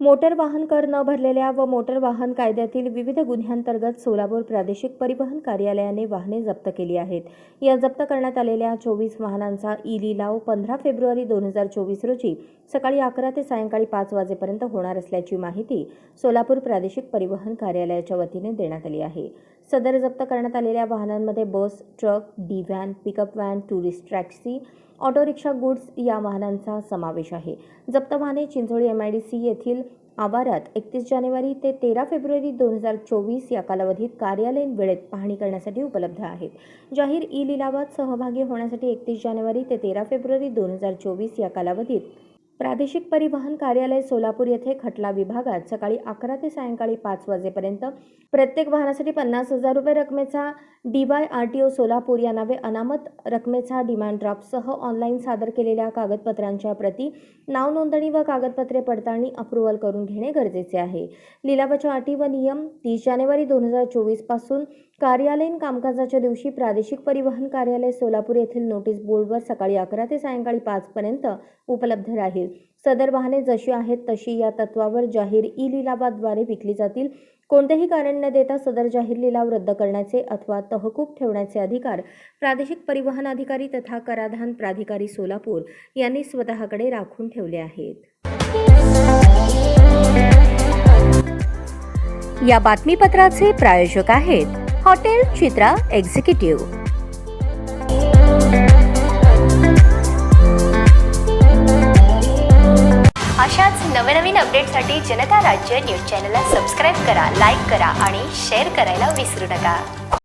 Motor वाहन कर न भरलेल्या व मोटर वाहन कायद्यातील विविध गुन्ह्यांतर्गत सोलापूर प्रादेशिक परिवहन कार्यालयाने वाहने जप्त केली आहेत. या जप्त करण्यात आलेल्या चोवीस वाहनांचा ई लिलाव पंधरा फेब्रुवारी दोन हजार चोवीस रोजी सकाळी अकरा ते सायंकाळी पाच वाजेपर्यंत होणार असल्याची माहिती सोलापूर प्रादेशिक परिवहन कार्यालयाच्या वतीने देण्यात आली आहे. सदर जप्त करण्यात आलेल्या वाहनांमध्ये bus truck D van pickup van tourist taxi auto rickshaw goods या वाहनांचा समावेश आहे. जप्त वाहने Chincholi M I D C येथील आवारात एकतीस जानेवारी ते तेरा फेब्रुवारी दोन हजार चोवीस या कालावधीत कार्यालयीन वेळेत पाहणी करण्यासाठी उपलब्ध आहेत. जाहीर ई लिलावात सहभागी होण्यासाठी एकतीस जानेवारी ते तेरा फेब्रुवारी दोन हजार चोवीस या कालावधीत प्रादेशिक परिवहन कार्यालय सोलापूर येथे खटला विभागात सकाळी अकरा ते सायंकाळी पाच वाजेपर्यंत प्रत्येक वाहनासाठी पन्नास हजार रुपये रकमेचा D Y R T O Solapur या नावे अनामत रकमेचा डिमांड ड्राफ्टसह ऑनलाईन सादर केलेल्या कागदपत्रांच्या प्रती नाव नोंदणी व कागदपत्रे पडताळणी अप्रुव्हल करून घेणे गरजेचे आहे. लिलावाच्या अटी व नियम तीस जानेवारी दोन हजार चोवीसपासून कार्यालयीन कामकाजाच्या दिवशी प्रादेशिक परिवहन कार्यालय सोलापूर येथील नोटीस बोर्डवर सकाळी अकरा ते सायंकाळी पाचपर्यंत उपलब्ध राहील. सदर वाहने जशी आहेत तशी या तत्वावर जाहीर ई लिलावाद्वारे विकली जातील. कोणतेही कारण न देता सदर जाहीर लिलाव रद्द करण्याचे अथवा तहकूब ठेवण्याचे अधिकार प्रादेशिक परिवहन अधिकारी तथा कराधान प्राधिकारी सोलापूर यांनी स्वतःकडे राखून ठेवले आहेत. या बातमीपत्राचे प्रायोजक आहेत हॉटेल चित्रा एक्झिक्युटिव्ह. अशाच नवनवीन अपडेटसाठी जनता राज्य न्यूज चॅनलला सबस्क्राईब करा लाईक करा आणि शेअर करायला विसरू नका.